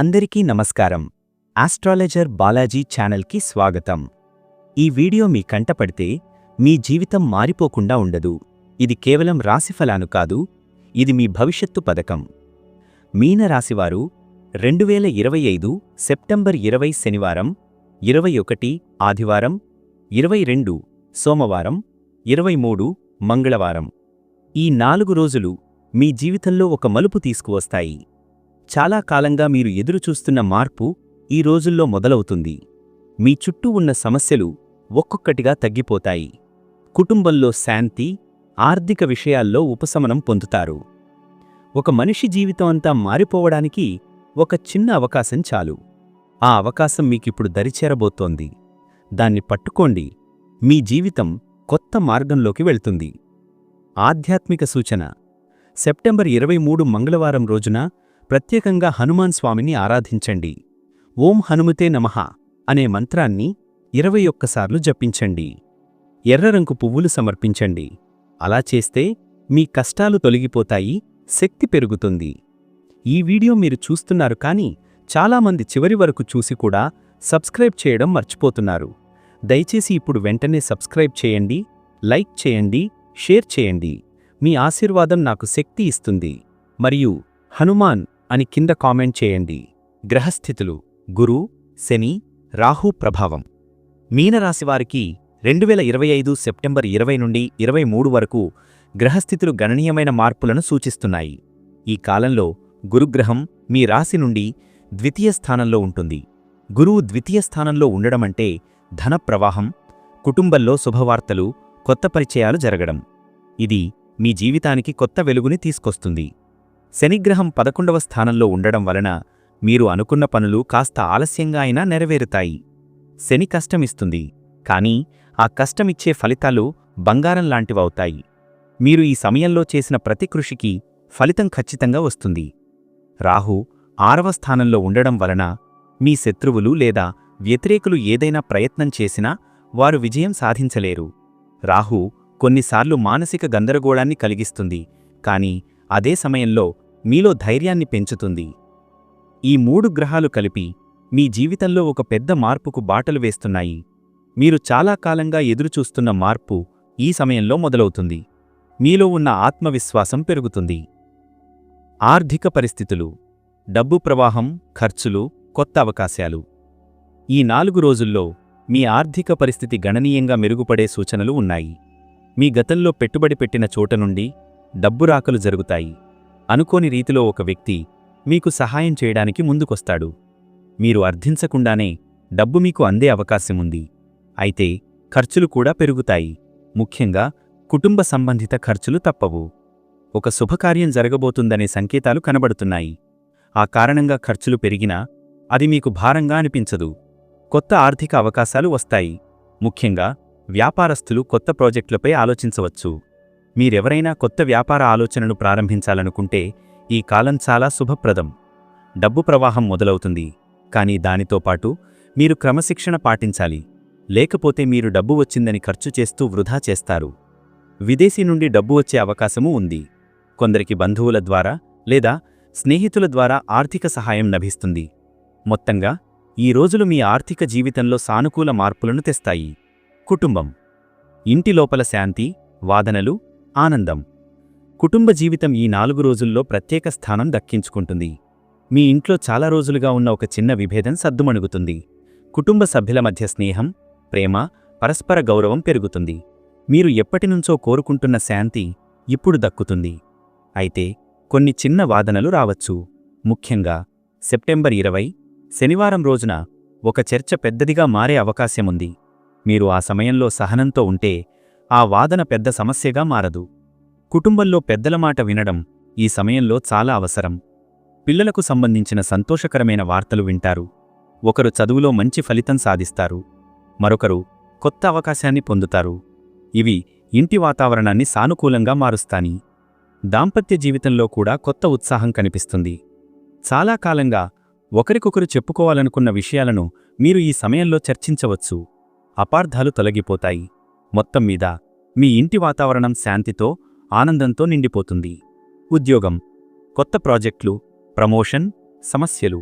అందరికీ నమస్కారం. ఆస్ట్రాలజర్ బాలాజీ ఛానల్కి స్వాగతం. ఈ వీడియో మీ కంటపడితే మీ జీవితం మారిపోకుండా ఉండదు. ఇది కేవలం రాశిఫలాను కాదు ఇది మీ భవిష్యత్తు పథకం. మీనరాశివారు రెండు వేల ఇరవై ఐదు సెప్టెంబర్ ఇరవై శనివారం ఇరవై ఒకటి ఆదివారం ఇరవై రెండు సోమవారం ఇరవై మూడు మంగళవారం. ఈ నాలుగు రోజులు మీ జీవితంలో ఒక మలుపు తీసుకువస్తాయి. చాలా కాలంగా మీరు ఎదురుచూస్తున్న మార్పు ఈ రోజుల్లో మొదలవుతుంది. మీ చుట్టూ ఉన్న సమస్యలు ఒక్కొక్కటిగా తగ్గిపోతాయి. కుటుంబంలో శాంతి ఆర్థిక విషయాల్లో ఉపశమనం పొందుతారు. ఒక మనిషి జీవితం అంతా మారిపోవడానికి ఒక చిన్న అవకాశం చాలు. ఆ అవకాశం మీకిప్పుడు దరిచేరబోతోంది. దాన్ని పట్టుకోండి. మీ జీవితం కొత్త మార్గంలోకి వెళ్తుంది. ఆధ్యాత్మిక సూచన. సెప్టెంబర్ ఇరవై మూడు మంగళవారం రోజున ప్రత్యేకంగా హనుమాన్ స్వామిని ఆరాధించండి. ఓం హనుమతే నమః అనే మంత్రాన్ని ఇరవై ఒక్కసార్లు జపించండి. ఎర్రరంకు పువ్వులు సమర్పించండి. అలా చేస్తే మీ కష్టాలు తొలగిపోతాయి శక్తి పెరుగుతుంది. ఈ వీడియో మీరు చూస్తున్నారు కానీ చాలామంది చివరి వరకు చూసి కూడా సబ్స్క్రైబ్ చేయడం మర్చిపోతున్నారు. దయచేసి ఇప్పుడు వెంటనే సబ్స్క్రైబ్ చేయండి లైక్ చేయండి షేర్ చేయండి. మీ ఆశీర్వాదం నాకు శక్తి ఇస్తుంది. మరియు హనుమాన్ అని కింద కామెంట్ చేయండి. గ్రహస్థితులు గురు శని రాహు ప్రభావం. మీనరాశివారికి రెండు వేల ఇరవై ఐదు సెప్టెంబర్ ఇరవై నుండి ఇరవై మూడు వరకు గ్రహస్థితులు గణనీయమైన మార్పులను సూచిస్తున్నాయి. ఈ కాలంలో గురుగ్రహం మీ రాశి నుండి ద్వితీయ స్థానంలో ఉంటుంది. గురువు ద్వితీయ స్థానంలో ఉండడమంటే ధన ప్రవాహం కుటుంబంలో శుభవార్తలు కొత్త పరిచయాలు జరగడం. ఇది మీ జీవితానికి కొత్త వెలుగుని తీసుకొస్తుంది. శనిగ్రహం పదకొండవ స్థానంలో ఉండడం వలన మీరు అనుకున్న పనులు కాస్త ఆలస్యంగా అయినా నెరవేరుతాయి. శని కష్టమిస్తుంది. కానీ ఆ కష్టమిచ్చే ఫలితాలు బంగారం లాంటివవుతాయి. మీరు ఈ సమయంలో చేసిన ప్రతి కృషికి ఫలితం ఖచ్చితంగా వస్తుంది. రాహు ఆరవ స్థానంలో ఉండడం వలన మీ శత్రువులు లేదా వ్యతిరేకులు ఏదైనా ప్రయత్నం చేసినా వారు విజయం సాధించలేరు. రాహు కొన్నిసార్లు మానసిక గందరగోళాన్ని కలిగిస్తుంది. కాని అదే సమయంలో మీలో ధైర్యాన్ని పెంచుతుంది. ఈ మూడు గ్రహాలు కలిపి మీ జీవితంలో ఒక పెద్ద మార్పుకు బాటలు వేస్తున్నాయి. మీరు చాలా కాలంగా ఎదురుచూస్తున్న మార్పు ఈ సమయంలో మొదలవుతుంది. మీలో ఉన్న ఆత్మవిశ్వాసం పెరుగుతుంది. ఆర్థిక పరిస్థితులు డబ్బు ప్రవాహం ఖర్చులు కొత్త అవకాశాలు. ఈ నాలుగు రోజుల్లో మీ ఆర్థిక పరిస్థితి గణనీయంగా మెరుగుపడే సూచనలు ఉన్నాయి. మీ గతంలో పెట్టుబడి పెట్టిన చోట నుండి డబ్బు రాకలు జరుగుతాయి. అనుకోని రీతిలో ఒక వ్యక్తి మీకు సహాయం చేయడానికి ముందుకొస్తాడు. మీరు అర్థించకుండానే డబ్బు మీకు అందే అవకాశముంది. అయితే ఖర్చులు కూడా పెరుగుతాయి. ముఖ్యంగా కుటుంబ సంబంధిత ఖర్చులు తప్పవు. ఒక శుభకార్యం జరగబోతుందనే సంకేతాలు కనబడుతున్నాయి. ఆ కారణంగా ఖర్చులు పెరిగినా అది మీకు భారంగా అనిపించదు. కొత్త ఆర్థిక అవకాశాలు వస్తాయి. ముఖ్యంగా వ్యాపారస్తులు కొత్త ప్రాజెక్టులపై ఆలోచించవచ్చు. మీరెవరైనా కొత్త వ్యాపార ఆలోచనను ప్రారంభించాలనుకుంటే ఈ కాలం చాలా శుభప్రదం. డబ్బు ప్రవాహం మొదలవుతుంది. కానీ దానితో పాటు మీరు క్రమశిక్షణ పాటించాలి. లేకపోతే మీరు డబ్బు వచ్చిందని ఖర్చు చేస్తూ వృధా చేస్తారు. విదేశీ నుండి డబ్బు వచ్చే అవకాశమూ ఉంది. కొందరికి బంధువుల ద్వారా లేదా స్నేహితుల ద్వారా ఆర్థిక సహాయం లభిస్తుంది. మొత్తంగా ఈ రోజులు మీ ఆర్థిక జీవితంలో సానుకూల మార్పులను తెస్తాయి. కుటుంబం. ఇంటి లోపల శాంతి వాదనలు ఆనందం. కుటుంబ జీవితం ఈ నాలుగు రోజుల్లో ప్రత్యేక స్థానం దక్కించుకుంటుంది. మీ ఇంట్లో చాలా రోజులుగా ఉన్న ఒక చిన్న విభేదం సద్దుమణుగుతుంది. కుటుంబ సభ్యుల మధ్య స్నేహం ప్రేమ పరస్పర గౌరవం పెరుగుతుంది. మీరు ఎప్పటినుంచో కోరుకుంటున్న శాంతి ఇప్పుడు దక్కుతుంది. అయితే కొన్ని చిన్న వాదనలు రావచ్చు. ముఖ్యంగా సెప్టెంబర్ ఇరవై శనివారం రోజున ఒక చర్చ పెద్దదిగా మారే అవకాశముంది. మీరు ఆ సమయంలో సహనంతో ఉంటే ఆ వాదన పెద్ద సమస్యగా మారదు. కుటుంబంలో పెద్దల మాట వినడం ఈ సమయంలో చాలా అవసరం. పిల్లలకు సంబంధించిన సంతోషకరమైన వార్తలు వింటారు. ఒకరు చదువులో మంచి ఫలితం సాధిస్తారు. మరొకరు కొత్త అవకాశాన్ని పొందుతారు. ఇవి ఇంటి వాతావరణాన్ని సానుకూలంగా మారుస్తాని దాంపత్య జీవితంలో కూడా కొత్త ఉత్సాహం కనిపిస్తుంది. చాలా కాలంగా ఒకరికొకరు చెప్పుకోవాలనుకున్న విషయాలను మీరు ఈ సమయంలో చర్చించవచ్చు. అపార్థాలు తొలగిపోతాయి. మొత్తం మీద మీ ఇంటి వాతావరణం శాంతితో ఆనందంతో నిండిపోతుంది. ఉద్యోగం కొత్త ప్రాజెక్టులు ప్రమోషన్ సమస్యలు.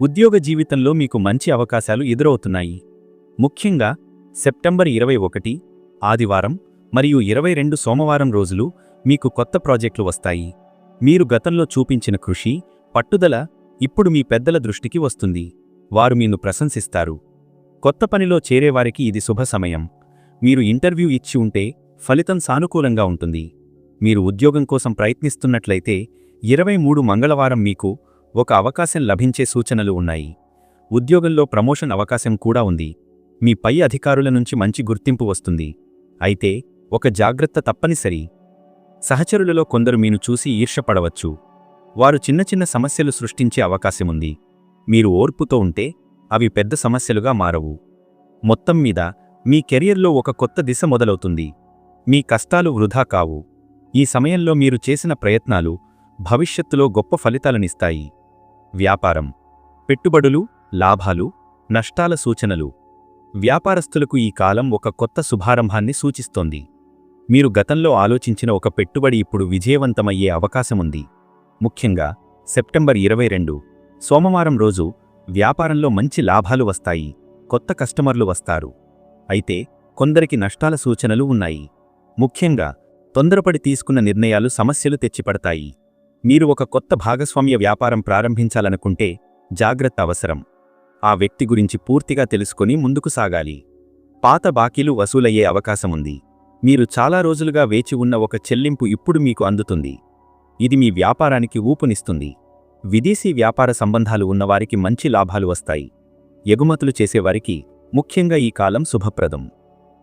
ఉద్యోగ జీవితంలో మీకు మంచి అవకాశాలు ఎదురవుతున్నాయి. ముఖ్యంగా సెప్టెంబర్ ఇరవై ఒకటి ఆదివారం మరియు ఇరవై రెండు సోమవారం రోజులు మీకు కొత్త ప్రాజెక్టులు వస్తాయి. మీరు గతంలో చూపించిన కృషి పట్టుదల ఇప్పుడు మీ పెద్దల దృష్టికి వస్తుంది. వారు మీను ప్రశంసిస్తారు. కొత్త పనిలో చేరేవారికి ఇది శుభ సమయం. మీరు ఇంటర్వ్యూ ఇచ్చి ఉంటే ఫలితం సానుకూలంగా ఉంటుంది. మీరు ఉద్యోగం కోసం ప్రయత్నిస్తున్నట్లయితే ఇరవై మూడు మంగళవారం మీకు ఒక అవకాశం లభించే సూచనలు ఉన్నాయి. ఉద్యోగంలో ప్రమోషన్ అవకాశం కూడా ఉంది. మీ పై అధికారుల నుంచి మంచి గుర్తింపు వస్తుంది. అయితే ఒక జాగ్రత్త తప్పనిసరి. సహచరులలో కొందరు మీను చూసి ఈర్షపడవచ్చు వారు చిన్న చిన్న సమస్యలు సృష్టించే అవకాశముంది మీరు ఓర్పుతో ఉంటే అవి పెద్ద సమస్యలుగా మారవు. మొత్తం మీద మీ కెరియర్లో ఒక కొత్త దిశ మొదలవుతుంది. మీ కష్టాలు వృధా కావు. ఈ సమయంలో మీరు చేసిన ప్రయత్నాలు భవిష్యత్తులో గొప్ప ఫలితాలనిస్తాయి. వ్యాపారం. పెట్టుబడులు లాభాలు నష్టాల సూచనలు. వ్యాపారస్తులకు ఈ కాలం ఒక కొత్త శుభారంభాన్ని సూచిస్తోంది. మీరు గతంలో ఆలోచించిన ఒక పెట్టుబడి ఇప్పుడు విజయవంతమయ్యే అవకాశముంది. ముఖ్యంగా సెప్టెంబర్ ఇరవై రెండు సోమవారం రోజు వ్యాపారంలో మంచి లాభాలు వస్తాయి కొత్త కస్టమర్లు వస్తారు. అయితే కొందరికి నష్టాల సూచనలు ఉన్నాయి. ముఖ్యంగా తొందరపడి తీసుకున్న నిర్ణయాలు సమస్యలు తెచ్చిపడతాయి. మీరు ఒక కొత్త భాగస్వామ్య వ్యాపారం ప్రారంభించాలనుకుంటే జాగ్రత్త అవసరం. ఆ వ్యక్తి గురించి పూర్తిగా తెలుసుకుని ముందుకు సాగాలి. పాత బాకీలు వసూలయ్యే అవకాశముంది మీరు చాలా రోజులుగా వేచి ఉన్న ఒక చెల్లింపు ఇప్పుడు మీకు అందుతుంది. ఇది మీ వ్యాపారానికి ఊపునిస్తుంది. విదేశీ వ్యాపార సంబంధాలు ఉన్నవారికి మంచి లాభాలు వస్తాయి. ఎగుమతులు చేసేవారికి ముఖ్యంగా ఈ కాలం శుభప్రదం.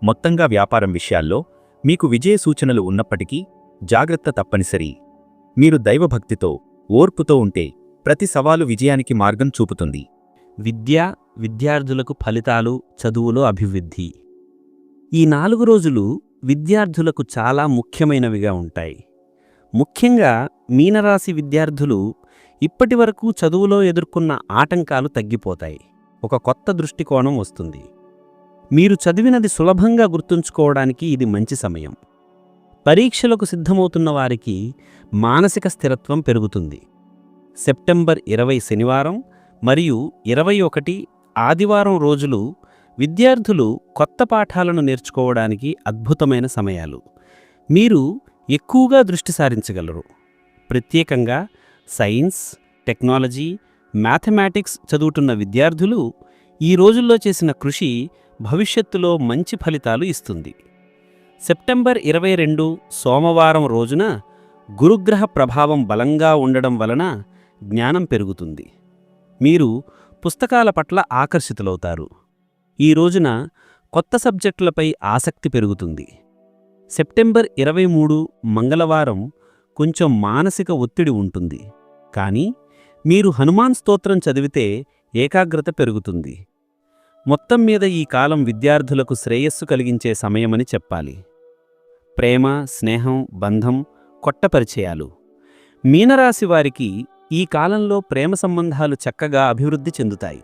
మొత్తంగా వ్యాపారం విషయాల్లో మీకు విజయ సూచనలు ఉన్నప్పటికీ జాగ్రత్త తప్పనిసరి. మీరు దైవభక్తితో ఓర్పుతో ఉంటే ప్రతి సవాలు విజయానికి మార్గం చూపుతుంది. విద్య విద్యార్థులకు ఫలితాలు చదువులో అభివృద్ధి. ఈ నాలుగు రోజులు విద్యార్థులకు చాలా ముఖ్యమైనవిగా ఉంటాయి. ముఖ్యంగా మీనరాశి విద్యార్థులు ఇప్పటివరకు చదువులో ఎదుర్కొన్న ఆటంకాలు తగ్గిపోతాయి. ఒక కొత్త దృష్టికోణం వస్తుంది. మీరు చదివినది సులభంగా గుర్తుంచుకోవడానికి ఇది మంచి సమయం. పరీక్షలకు సిద్ధమవుతున్న వారికి మానసిక స్థిరత్వం పెరుగుతుంది. సెప్టెంబర్ ఇరవై శనివారం మరియు ఇరవై ఒకటి ఆదివారం రోజులు విద్యార్థులు కొత్త పాఠాలను నేర్చుకోవడానికి అద్భుతమైన సమయాలు. మీరు ఎక్కువగా దృష్టి సారించగలరు. ప్రత్యేకంగా సైన్స్ టెక్నాలజీ మ్యాథమెటిక్స్ చదువుతున్న విద్యార్థులు ఈ రోజుల్లో చేసిన కృషి భవిష్యత్తులో మంచి ఫలితాలు ఇస్తుంది. సెప్టెంబర్ ఇరవై రెండు సోమవారం రోజున గురుగ్రహ ప్రభావం బలంగా ఉండడం వలన జ్ఞానం పెరుగుతుంది. మీరు పుస్తకాల పట్ల ఆకర్షితులవుతారు. ఈ రోజున కొత్త సబ్జెక్టులపై ఆసక్తి పెరుగుతుంది. సెప్టెంబర్ ఇరవై మూడు మంగళవారం కొంచెం మానసిక ఒత్తిడి ఉంటుంది. కానీ మీరు హనుమాన్ స్తోత్రం చదివితే ఏకాగ్రత పెరుగుతుంది. మొత్తం మీద ఈ కాలం విద్యార్థులకు శ్రేయస్సు కలిగించే సమయమని చెప్పాలి. ప్రేమ స్నేహం బంధం కొట్టపరిచయాలు మీనరాశి వారికి ఈ కాలంలో ప్రేమ సంబంధాలు చక్కగా అభివృద్ధి చెందుతాయి.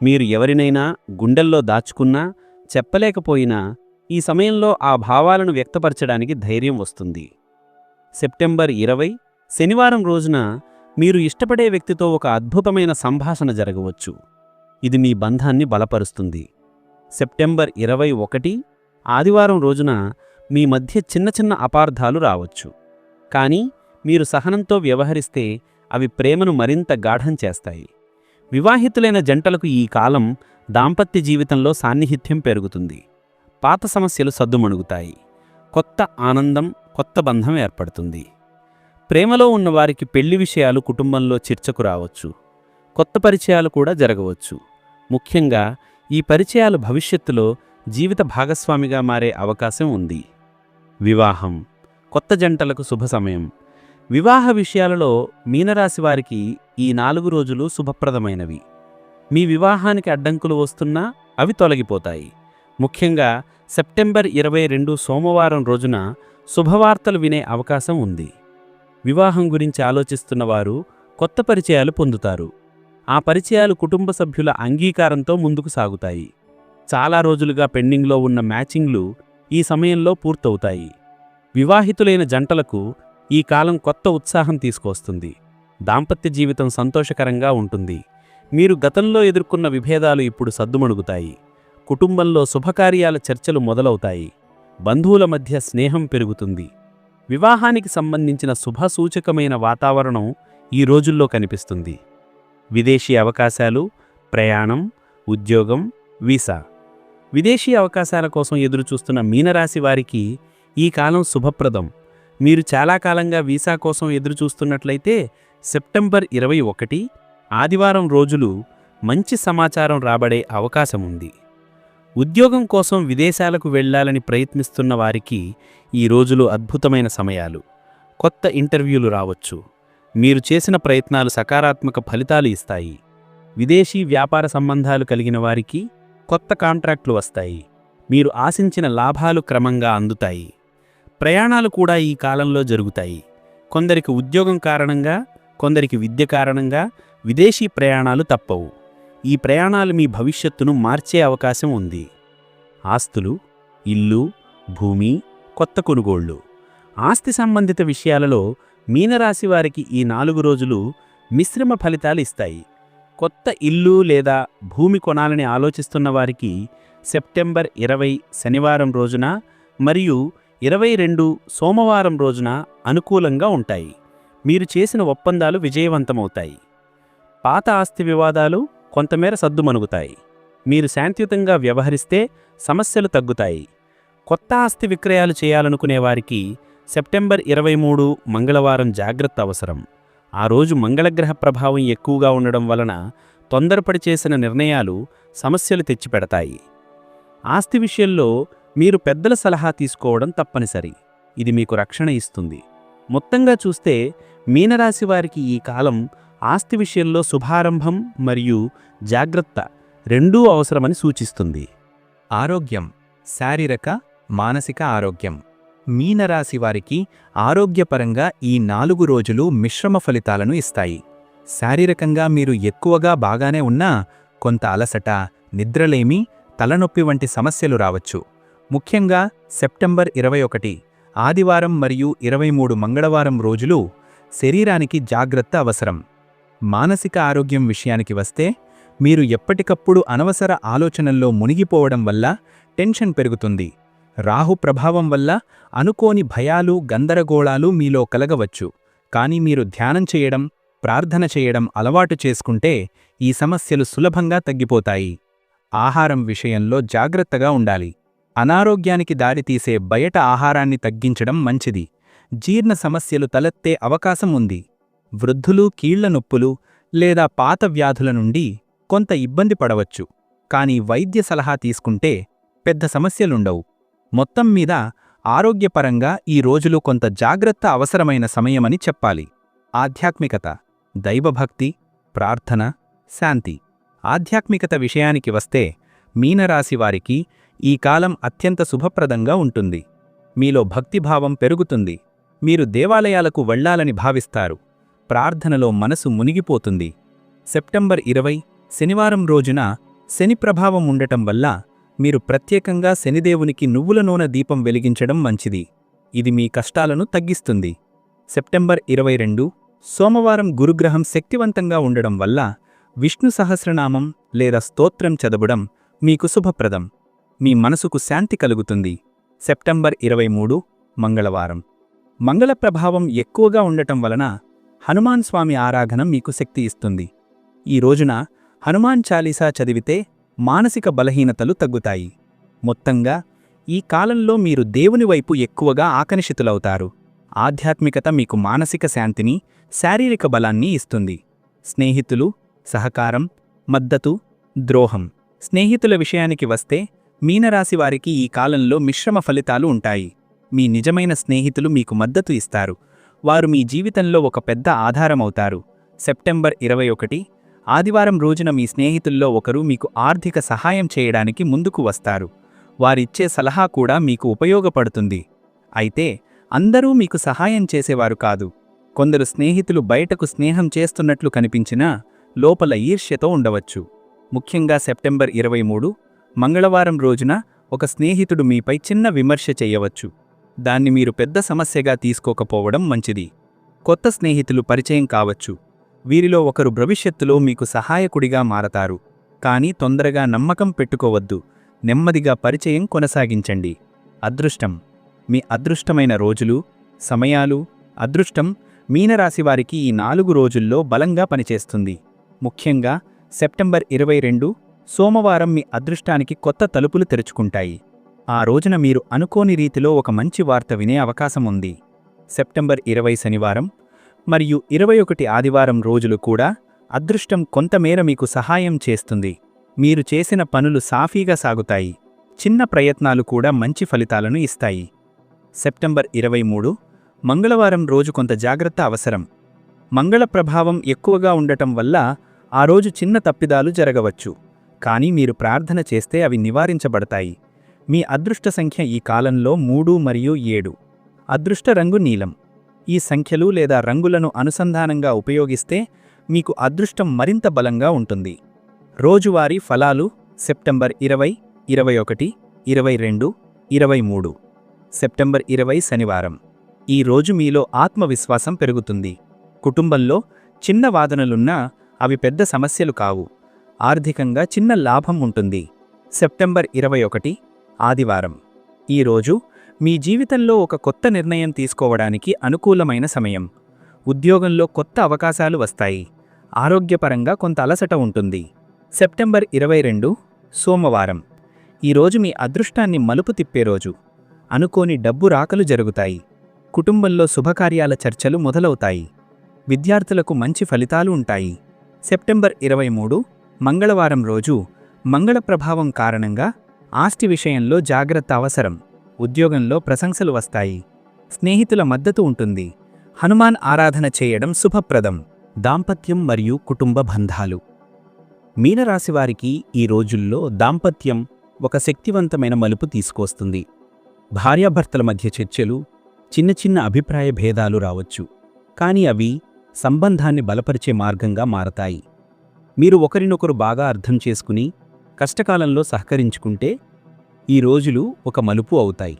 మీరు ఎవరినైనా గుండెల్లో దాచుకున్నా చెప్పలేకపోయినా ఈ సమయంలో ఆ భావాలను వ్యక్తపరచడానికి ధైర్యం వస్తుంది. సెప్టెంబర్ ఇరవై శనివారం రోజున మీరు ఇష్టపడే వ్యక్తితో ఒక అద్భుతమైన సంభాషణ జరగవచ్చు. ఇది మీ బంధాన్ని బలపరుస్తుంది. సెప్టెంబర్ ఇరవై ఒకటి ఆదివారం రోజున మీ మధ్య చిన్న చిన్న అపార్థాలు రావచ్చు. కానీ మీరు సహనంతో వ్యవహరిస్తే అవి ప్రేమను మరింత గాఢం చేస్తాయి. వివాహితులైన జంటలకు ఈ కాలం దాంపత్య జీవితంలో సాన్నిహిత్యం పెరుగుతుంది. పాత సమస్యలు సద్దుమణుగుతాయి. కొత్త ఆనందం కొత్త బంధం ఏర్పడుతుంది. ప్రేమలో ఉన్నవారికి పెళ్ళి విషయాలు కుటుంబంలో చర్చకు రావచ్చు. కొత్త పరిచయాలు కూడా జరగవచ్చు. ముఖ్యంగా ఈ పరిచయాలు భవిష్యత్తులో జీవిత భాగస్వామిగా మారే అవకాశం ఉంది. వివాహం కొత్త జంటలకు శుభ సమయం. వివాహ విషయాలలో మీనరాశి వారికి ఈ నాలుగు రోజులు శుభప్రదమైనవి. మీ వివాహానికి అడ్డంకులు వస్తున్నా అవి తొలగిపోతాయి. ముఖ్యంగా సెప్టెంబర్ ఇరవై రెండు సోమవారం రోజున శుభవార్తలు వినే అవకాశం ఉంది. వివాహం గురించి ఆలోచిస్తున్న వారు కొత్త పరిచయాలు పొందుతారు. ఆ పరిచయాలు కుటుంబ సభ్యుల అంగీకారంతో ముందుకు సాగుతాయి. చాలా రోజులుగా పెండింగ్లో ఉన్న మ్యాచింగ్లు ఈ సమయంలో పూర్తవుతాయి. వివాహితులైన జంటలకు ఈ కాలం కొత్త ఉత్సాహం తీసుకొస్తుంది దాంపత్య జీవితం సంతోషకరంగా ఉంటుంది. మీరు గతంలో ఎదుర్కొన్న విభేదాలు ఇప్పుడు సద్దుమణుగుతాయి. కుటుంబంలో శుభకార్యాల చర్చలు మొదలవుతాయి. బంధువుల మధ్య స్నేహం పెరుగుతుంది. వివాహానికి సంబంధించిన శుభసూచకమైన వాతావరణం ఈ రోజుల్లో కనిపిస్తుంది. విదేశీ అవకాశాలు ప్రయాణం ఉద్యోగం వీసా. విదేశీ అవకాశాల కోసం ఎదురుచూస్తున్న మీనరాశి వారికి ఈ కాలం శుభప్రదం. మీరు చాలా కాలంగా వీసా కోసం ఎదురుచూస్తున్నట్లయితే సెప్టెంబర్ ఇరవై ఒకటి ఆదివారం రోజులు మంచి సమాచారం రాబడే అవకాశం ఉంది ఉద్యోగం కోసం విదేశాలకు వెళ్ళాలని ప్రయత్నిస్తున్న వారికి ఈ రోజులు అద్భుతమైన సమయాలు. కొత్త ఇంటర్వ్యూలు రావచ్చు. మీరు చేసిన ప్రయత్నాలు సకారాత్మక ఫలితాలు ఇస్తాయి. విదేశీ వ్యాపార సంబంధాలు కలిగిన వారికి కొత్త కాంట్రాక్టులు వస్తాయి. మీరు ఆశించిన లాభాలు క్రమంగా అందుతాయి. ప్రయాణాలు కూడా ఈ కాలంలో జరుగుతాయి. కొందరికి ఉద్యోగం కారణంగా కొందరికి విద్య కారణంగా విదేశీ ప్రయాణాలు తప్పవు. ఈ ప్రయాణాలు మీ భవిష్యత్తును మార్చే అవకాశం ఉంది. ఆస్తులు ఇల్లు భూమి కొత్త కొనుగోళ్ళు. ఆస్తి సంబంధిత విషయాలలో మీనరాశి వారికి ఈ నాలుగు రోజులు మిశ్రమ ఫలితాలు ఇస్తాయి. కొత్త ఇల్లు లేదా భూమి కొనాలని ఆలోచిస్తున్న వారికి సెప్టెంబర్ ఇరవై శనివారం రోజున మరియు ఇరవై రెండు సోమవారం రోజున అనుకూలంగా ఉంటాయి. మీరు చేసిన ఒప్పందాలు విజయవంతమవుతాయి. పాత ఆస్తి వివాదాలు కొంతమేర సద్దుమణుగుతాయి మీరు శాంతియుతంగా వ్యవహరిస్తే సమస్యలు తగ్గుతాయి. కొత్త ఆస్తి విక్రయాలు చేయాలనుకునే వారికి సెప్టెంబర్ ఇరవై మూడు మంగళవారం జాగ్రత్త అవసరం. ఆ రోజు మంగళగ్రహ ప్రభావం ఎక్కువగా ఉండడం వలన తొందరపడి చేసిన నిర్ణయాలు సమస్యలు తెచ్చిపెడతాయి. ఆస్తి విషయంలో మీరు పెద్దల సలహా తీసుకోవడం తప్పనిసరి. ఇది మీకు రక్షణ ఇస్తుంది. మొత్తంగా చూస్తే మీనరాశి వారికి ఈ కాలం ఆస్తి విషయంలో శుభారంభం మరియు జాగ్రత్త రెండూ అవసరమని సూచిస్తుంది. ఆరోగ్యం శారీరక మానసిక ఆరోగ్యం. మీనరాశి వారికి ఆరోగ్యపరంగా ఈ నాలుగు రోజులు మిశ్రమ ఫలితాలను ఇస్తాయి. శారీరకంగా మీరు ఎక్కువగా బాగానే ఉన్నా కొంత అలసట నిద్రలేమి తలనొప్పి వంటి సమస్యలు రావచ్చు. ముఖ్యంగా సెప్టెంబర్ ఇరవై ఒకటి ఆదివారం మరియు ఇరవై మూడు మంగళవారం రోజులు శరీరానికి జాగ్రత్త అవసరం. మానసిక ఆరోగ్యం విషయానికి వస్తే మీరు ఎప్పటికప్పుడు అనవసర ఆలోచనల్లో మునిగిపోవడం వల్ల టెన్షన్ పెరుగుతుంది. రాహు ప్రభావం వల్ల అనుకోని భయాలు గందరగోళాలు మీలో కలగవచ్చు. కానీ మీరు ధ్యానం చేయడం ప్రార్థన చేయడం అలవాటు చేసుకుంటే ఈ సమస్యలు సులభంగా తగ్గిపోతాయి. ఆహారం విషయంలో జాగ్రత్తగా ఉండాలి. అనారోగ్యానికి దారితీసే బయట ఆహారాన్ని తగ్గించడం మంచిది. జీర్ణ సమస్యలు తలెత్తే అవకాశం ఉంది. వృద్ధులు కీళ్ళ నొప్పులు లేదా పాత వ్యాధుల నుండి కొంత ఇబ్బంది పడవచ్చు. కానీ వైద్య సలహా తీసుకుంటే పెద్ద సమస్యలుండవు. మొత్తం మీద ఆరోగ్యపరంగా ఈ రోజులు కొంత జాగ్రత్త అవసరమైన సమయమని చెప్పాలి. ఆధ్యాత్మికత దైవభక్తి ప్రార్థన శాంతి. ఆధ్యాత్మికత విషయానికి వస్తే మీనరాశి వారికి ఈ కాలం అత్యంత శుభప్రదంగా ఉంటుంది. మీలో భక్తిభావం పెరుగుతుంది. మీరు దేవాలయాలకు వెళ్ళాలని భావిస్తారు. ప్రార్థనలో మనసు మునిగిపోతుంది. సెప్టెంబర్ ఇరవై శనివారం రోజున శని ప్రభావం ఉండటం వల్ల మీరు ప్రత్యేకంగా శనిదేవునికి నువ్వుల నూనె దీపం వెలిగించడం మంచిది. ఇది మీ కష్టాలను తగ్గిస్తుంది. సెప్టెంబర్ ఇరవై రెండు సోమవారం గురుగ్రహం శక్తివంతంగా ఉండడం వల్ల విష్ణు సహస్రనామం లేదా స్తోత్రం చదవడం మీకు శుభప్రదం. మీ మనసుకు శాంతి కలుగుతుంది. సెప్టెంబర్ ఇరవై మూడు మంగళవారం. మంగళ ప్రభావం ఎక్కువగా ఉండటం వలన హనుమాన్ స్వామి ఆరాధన మీకు శక్తి ఇస్తుంది. ఈ రోజున హనుమాన్ చాలీసా చదివితే మానసిక బలహీనతలు తగ్గుతాయి. మొత్తంగా ఈ కాలంలో మీరు దేవుని వైపు ఎక్కువగా ఆకర్షితులవుతారు. ఆధ్యాత్మికత మీకు మానసిక శాంతిని శారీరక బలాన్ని ఇస్తుంది. స్నేహితులు సహకారం మద్దతు ద్రోహం. స్నేహితుల విషయానికి వస్తే మీనరాశి వారికి ఈ కాలంలో మిశ్రమ ఫలితాలు ఉంటాయి. మీ నిజమైన స్నేహితులు మీకు మద్దతు ఇస్తారు. వారు మీ జీవితంలో ఒక పెద్ద ఆధారమవుతారు. సెప్టెంబర్ ఇరవై ఒకటి ఆదివారం రోజున మీ స్నేహితుల్లో ఒకరు మీకు ఆర్థిక సహాయం చేయడానికి ముందుకు వస్తారు. వారిచ్చే సలహా కూడా మీకు ఉపయోగపడుతుంది. అయితే అందరూ మీకు సహాయం చేసేవారు కాదు. కొందరు స్నేహితులు బయటకు స్నేహం చేస్తున్నట్లు కనిపించినా లోపల ఈర్ష్యతో ఉండవచ్చు. ముఖ్యంగా సెప్టెంబర్ ఇరవై మూడు మంగళవారం రోజున ఒక స్నేహితుడు మీపై చిన్న విమర్శ చేయవచ్చు. దాన్ని మీరు పెద్ద సమస్యగా తీసుకోకపోవడం మంచిది. కొత్త స్నేహితులు పరిచయం కావచ్చు. వీరిలో ఒకరు భవిష్యత్తులో మీకు సహాయకుడిగా మారతారు. కానీ తొందరగా నమ్మకం పెట్టుకోవద్దు. నెమ్మదిగా పరిచయం కొనసాగించండి. అదృష్టం. మీ అదృష్టమైన రోజులు సమయాలు అదృష్టం మీనరాశివారికి ఈ నాలుగు రోజుల్లో బలంగా పనిచేస్తుంది. ముఖ్యంగా సెప్టెంబర్ ఇరవై రెండు సోమవారం మీ అదృష్టానికి కొత్త తలుపులు తెరుచుకుంటాయి. ఆ రోజున మీరు అనుకోని రీతిలో ఒక మంచి వార్త వినే అవకాశం ఉంది. సెప్టెంబర్ ఇరవై శనివారం మరియు ఇరవై ఒకటి ఆదివారం రోజులు కూడా అదృష్టం కొంతమేర మీకు సహాయం చేస్తుంది. మీరు చేసిన పనులు సాఫీగా సాగుతాయి. చిన్న ప్రయత్నాలు కూడా మంచి ఫలితాలను ఇస్తాయి. సెప్టెంబర్ ఇరవై మూడు మంగళవారం రోజు కొంత జాగ్రత్త అవసరం. మంగళ ప్రభావం ఎక్కువగా ఉండటం వల్ల ఆ రోజు చిన్న తప్పిదాలు జరగవచ్చు. కానీ మీరు ప్రార్థన చేస్తే అవి నివారించబడతాయి. మీ అదృష్ట సంఖ్య ఈ కాలంలో మూడు మరియు ఏడు. అదృష్ట రంగు నీలం. ఈ సంఖ్యలు లేదా రంగులను అనుసంధానంగా ఉపయోగిస్తే మీకు అదృష్టం మరింత బలంగా ఉంటుంది. రోజువారీ ఫలాలు సెప్టెంబర్ ఇరవై ఇరవై ఒకటి ఇరవై రెండు ఇరవై మూడు. సెప్టెంబర్ ఇరవై శనివారం. ఈ రోజు మీలో ఆత్మవిశ్వాసం పెరుగుతుంది. కుటుంబంలో చిన్న వాదనలున్నా అవి పెద్ద సమస్యలు కావు. ఆర్థికంగా చిన్న లాభం ఉంటుంది. సెప్టెంబర్ ఇరవై ఒకటి ఆదివారం. ఈరోజు మీ జీవితంలో ఒక కొత్త నిర్ణయం తీసుకోవడానికి అనుకూలమైన సమయం. ఉద్యోగంలో కొత్త అవకాశాలు వస్తాయి. ఆరోగ్యపరంగా కొంత అలసట ఉంటుంది. సెప్టెంబర్ ఇరవై రెండు సోమవారం. ఈరోజు మీ అదృష్టాన్ని మలుపు తిప్పే రోజు. అనుకోని డబ్బు రాకలు జరుగుతాయి. కుటుంబంలో శుభకార్యాల చర్చలు మొదలవుతాయి. విద్యార్థులకు మంచి ఫలితాలు ఉంటాయి. సెప్టెంబర్ ఇరవై మూడు మంగళవారం రోజు. మంగళ ప్రభావం కారణంగా ఆస్తి విషయంలో జాగ్రత్త అవసరం. ఉద్యోగంలో ప్రశంసలు వస్తాయి. స్నేహితుల మద్దతు ఉంటుంది. హనుమాన్ ఆరాధన చేయడం శుభప్రదం. దాంపత్యం మరియు కుటుంబ బంధాలు. మీనరాశివారికి ఈ రోజుల్లో దాంపత్యం ఒక శక్తివంతమైన మలుపు తీసుకొస్తుంది. భార్యాభర్తల మధ్య చర్చలు చిన్న చిన్న అభిప్రాయ భేదాలు రావచ్చు. కానీ అవి సంబంధాన్ని బలపరిచే మార్గంగా మారతాయి. మీరు ఒకరినొకరు బాగా అర్థం చేసుకుని కష్టకాలంలో సహకరించుకుంటే ఈ రోజులు ఒక మలుపు అవుతాయి.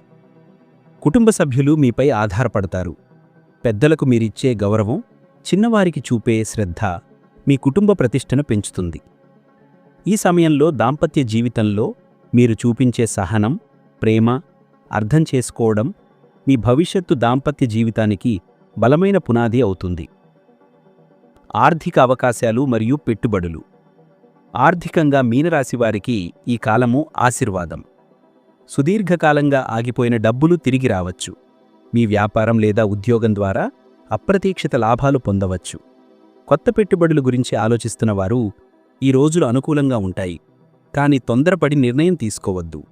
కుటుంబ సభ్యులు మీపై ఆధారపడతారు. పెద్దలకు మీరిచ్చే గౌరవం చిన్నవారికి చూపే శ్రద్ధ మీ కుటుంబ ప్రతిష్టను పెంచుతుంది. ఈ సమయంలో దాంపత్య జీవితంలో మీరు చూపించే సహనం ప్రేమ అర్థం చేసుకోవడం మీ భవిష్యత్తు దాంపత్య జీవితానికి బలమైన పునాది అవుతుంది. ఆర్థిక అవకాశాలు మరియు పెట్టుబడులు. ఆర్థికంగా మీనరాశివారికి ఈ కాలము ఆశీర్వాదం. సుదీర్ఘకాలంగా ఆగిపోయిన డబ్బులు తిరిగి రావచ్చు. మీ వ్యాపారం లేదా ఉద్యోగం ద్వారా అప్రతీక్షిత లాభాలు పొందవచ్చు. కొత్త పెట్టుబడుల గురించి ఆలోచిస్తున్న వారు ఈ రోజులు అనుకూలంగా ఉంటాయి. కానీ తొందరపడి నిర్ణయం తీసుకోవద్దు.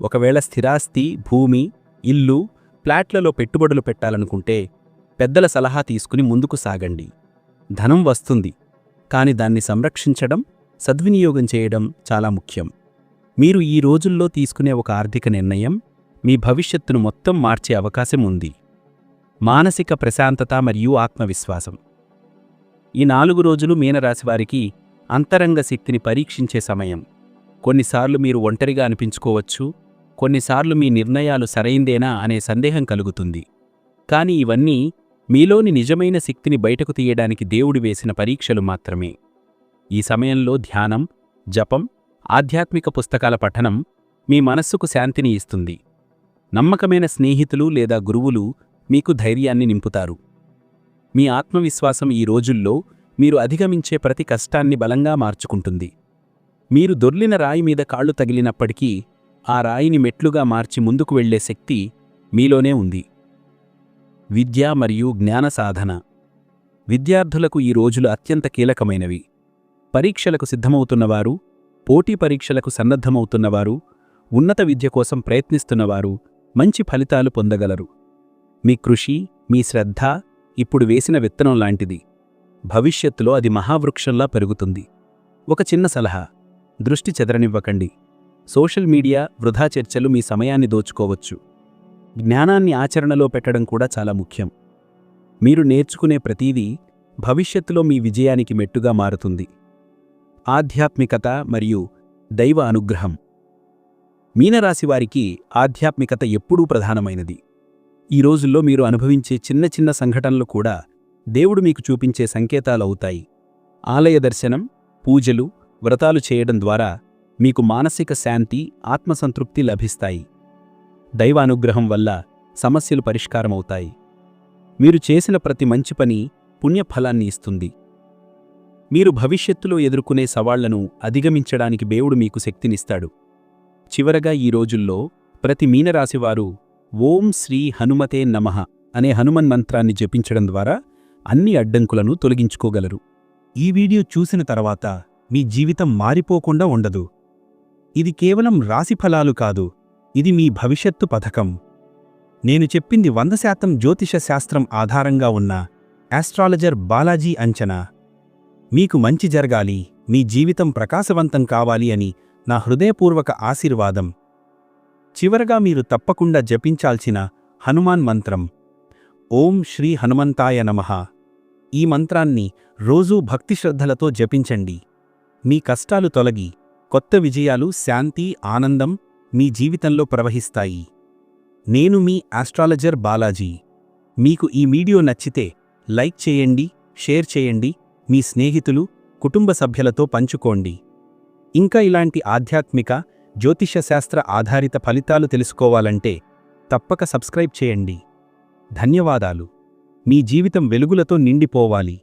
ఒకవేళ స్థిరాస్తి భూమి ఇల్లు ఫ్లాట్లలో పెట్టుబడులు పెట్టాలనుకుంటే పెద్దల సలహా తీసుకుని ముందుకు సాగండి. ధనం వస్తుంది. కాని దాన్ని సంరక్షించడం సద్వినియోగం చేయడం చాలా ముఖ్యం. మీరు ఈ రోజుల్లో తీసుకునే ఒక ఆర్థిక నిర్ణయం మీ భవిష్యత్తును మొత్తం మార్చే అవకాశం ఉంది. మానసిక ప్రశాంతత మరియు ఆత్మవిశ్వాసం. ఈ నాలుగు రోజులు మీనరాశివారికి అంతరంగ శక్తిని పరీక్షించే సమయం. కొన్నిసార్లు మీరు ఒంటరిగా అనిపించుకోవచ్చు కొన్నిసార్లు మీ నిర్ణయాలు సరైందేనా అనే సందేహం కలుగుతుంది. కానీ ఇవన్నీ మీలోని నిజమైన శక్తిని బయటకు తీయడానికి దేవుడు వేసిన పరీక్షలు మాత్రమే. ఈ సమయంలో ధ్యానం జపం ఆధ్యాత్మిక పుస్తకాల పఠనం మీ మనస్సుకు శాంతిని ఇస్తుంది. నమ్మకమైన స్నేహితులు లేదా గురువులు మీకు ధైర్యాన్ని నింపుతారు. మీ ఆత్మవిశ్వాసం ఈ రోజుల్లో మీరు అధిగమించే ప్రతి కష్టాన్ని బలంగా మార్చుకుంటుంది. మీరు దొర్లిన రాయి మీద కాళ్ళు తగిలినప్పటికీ ఆ రాయిని మెట్లుగా మార్చి ముందుకు వెళ్ళే శక్తి మీలోనే ఉంది. విద్య మరియు జ్ఞాన సాధన. విద్యార్థులకు ఈ రోజులు అత్యంత కీలకమైనవి. పరీక్షలకు సిద్ధమవుతున్నవారు పోటీ పరీక్షలకు సన్నద్ధమవుతున్నవారు ఉన్నత విద్య కోసం ప్రయత్నిస్తున్నవారు మంచి ఫలితాలు పొందగలరు. మీ కృషి మీ శ్రద్ధ ఇప్పుడు వేసిన విత్తనం లాంటిది. భవిష్యత్తులో అది మహావృక్షంలా పెరుగుతుంది. ఒక చిన్న సలహా దృష్టి చెదరనివ్వకండి. సోషల్ మీడియా వృధా చర్చలు మీ సమయాన్ని దోచుకోవచ్చు. జ్ఞానాన్ని ఆచరణలో పెట్టడం కూడా చాలా ముఖ్యం. మీరు నేర్చుకునే ప్రతీదీ భవిష్యత్తులో మీ విజయానికి మెట్టుగా మారుతుంది. ఆధ్యాత్మికత మరియు దైవ అనుగ్రహం. మీనరాశివారికి ఆధ్యాత్మికత ఎప్పుడూ ప్రధానమైనది. ఈ రోజుల్లో మీరు అనుభవించే చిన్న చిన్న సంఘటనలు కూడా దేవుడు మీకు చూపించే సంకేతాలవుతాయి ఆలయ దర్శనం పూజలు వ్రతాలు చేయడం ద్వారా మీకు మానసిక శాంతి ఆత్మసంతృప్తి లభిస్తాయి. దైవానుగ్రహం వల్ల సమస్యలు పరిష్కారమవుతాయి. మీరు చేసిన ప్రతి మంచి పని పుణ్యఫలాన్ని ఇస్తుంది. మీరు భవిష్యత్తులో ఎదుర్కొనే సవాళ్ళను అధిగమించడానికి దేవుడు మీకు శక్తినిస్తాడు. చివరగా ఈ రోజుల్లో ప్రతి మీనరాశివారు ఓం శ్రీ హనుమతే నమః అనే హనుమన్ మంత్రాన్ని జపించడం ద్వారా అన్ని అడ్డంకులను తొలగించుకోగలరు. ఈ వీడియో చూసిన తర్వాత మీ జీవితం మారిపోకుండా ఉండదు. ఇది కేవలం రాశిఫలాలు కాదు ఇది మీ భవిష్యత్తు పథకం. నేను చెప్పింది వంద శాతం జ్యోతిష శాస్త్రం ఆధారంగా ఉన్న ఆస్ట్రాలజర్ బాలాజీ అంచనా. మీకు మంచి జరగాలి మీ జీవితం ప్రకాశవంతం కావాలి అని నా హృదయపూర్వక ఆశీర్వాదం. చివరగా మీరు తప్పకుండా జపించాల్సిన హనుమాన్ మంత్రం. ఓం శ్రీ హనుమంతాయ నమః. ఈ మంత్రాన్ని రోజూ భక్తిశ్రద్ధలతో జపించండి. మీ కష్టాలు తొలగి కొత్త విజయాలు శాంతి ఆనందం మీ జీవితంలో ప్రవహిస్తాయి. నేను మీ ఆస్ట్రాలజర్ బాలాజీ. మీకు ఈ వీడియో నచ్చితే లైక్ చేయండి షేర్ చేయండి మీ స్నేహితులు కుటుంబ సభ్యులతో పంచుకోండి. ఇంకా ఇలాంటి ఆధ్యాత్మిక జ్యోతిష్యశాస్త్ర ఆధారిత ఫలితాలు తెలుసుకోవాలంటే తప్పక సబ్స్క్రైబ్ చేయండి. ధన్యవాదాలు. మీ జీవితం వెలుగులతో నిండిపోవాలి.